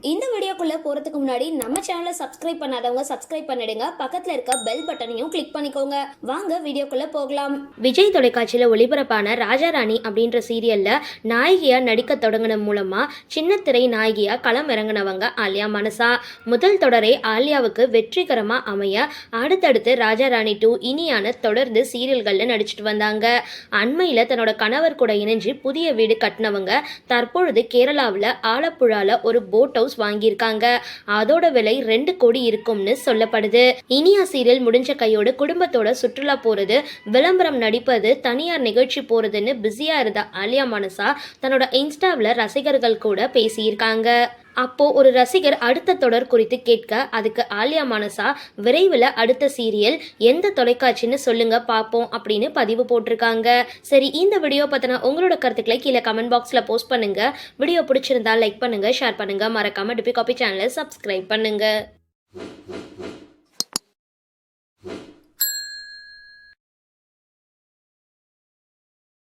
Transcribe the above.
இந்த வீடியோக்குள்ளே போறதுக்கு முன்னாடி நம்ம சேனலை சப்ஸ்கிரைப் பண்ணாதவங்க சப்ஸ்கிரைப் பண்ணிடுங்க. பக்கத்தில் இருக்க பெல் பட்டனையும் கிளிக் பண்ணிக்கோங்க. வாங்க வீடியோக்குள்ளே போகலாம். விஜய் தொலைக்காட்சியில் ஒளிபரப்பான ராஜாராணி அப்படின்ற சீரியலில் நாயகியாக நடிக்க தொடங்கின மூலமாக சின்ன திரை களம் இறங்கினவங்க ஆலியா மனசா. முதல் தொடரை ஆலியாவுக்கு வெற்றிகரமாக அமைய அடுத்தடுத்து ராஜாராணி டூ இனியான தொடர்ந்து சீரியல்களில் நடிச்சிட்டு வந்தாங்க. அண்மையில் தன்னோட கணவர் கூட இணைஞ்சு புதிய வீடு கட்டினவங்க தற்பொழுது கேரளாவில் ஆலப்புழாவில் ஒரு போட் ஹவுஸ் வாங்கியிருக்காங்க. அதோட விலை ரெண்டு கோடி இருக்கும்னு சொல்லப்படுது. இனியா சீரியல் முடிஞ்ச கையோடு குடும்பத்தோட சுற்றுலா போறது விளம்பரம் நடிப்பது தனியார் நிகழ்ச்சி போறதுன்னு பிஸியா இருந்த ஆலியா மனசா தன்னோட இன்ஸ்டாவில் ரசிகர்கள் கூட பேசியிருக்காங்க. அப்போ ஒரு ரசிகர் அடுத்த தொடர் குறித்து கேட்க அதுக்கு ஆலியா மனசா விரைவில் அடுத்த சீரியல் எந்த தொலைக்காட்சின்னு சொல்லுங்க பார்ப்போம் அப்படின்னு பதிவு போட்டிருக்காங்க. சரி இந்த வீடியோ பத்தின உங்களோட கருத்துக்களை கீழே கமெண்ட் பாக்ஸில் போஸ்ட் பண்ணுங்க. வீடியோ பிடிச்சிருந்தா லைக் பண்ணுங்க ஷேர் பண்ணுங்க. மறக்காம டிபி காபி சேனலை சப்ஸ்கிரைப் பண்ணுங்க.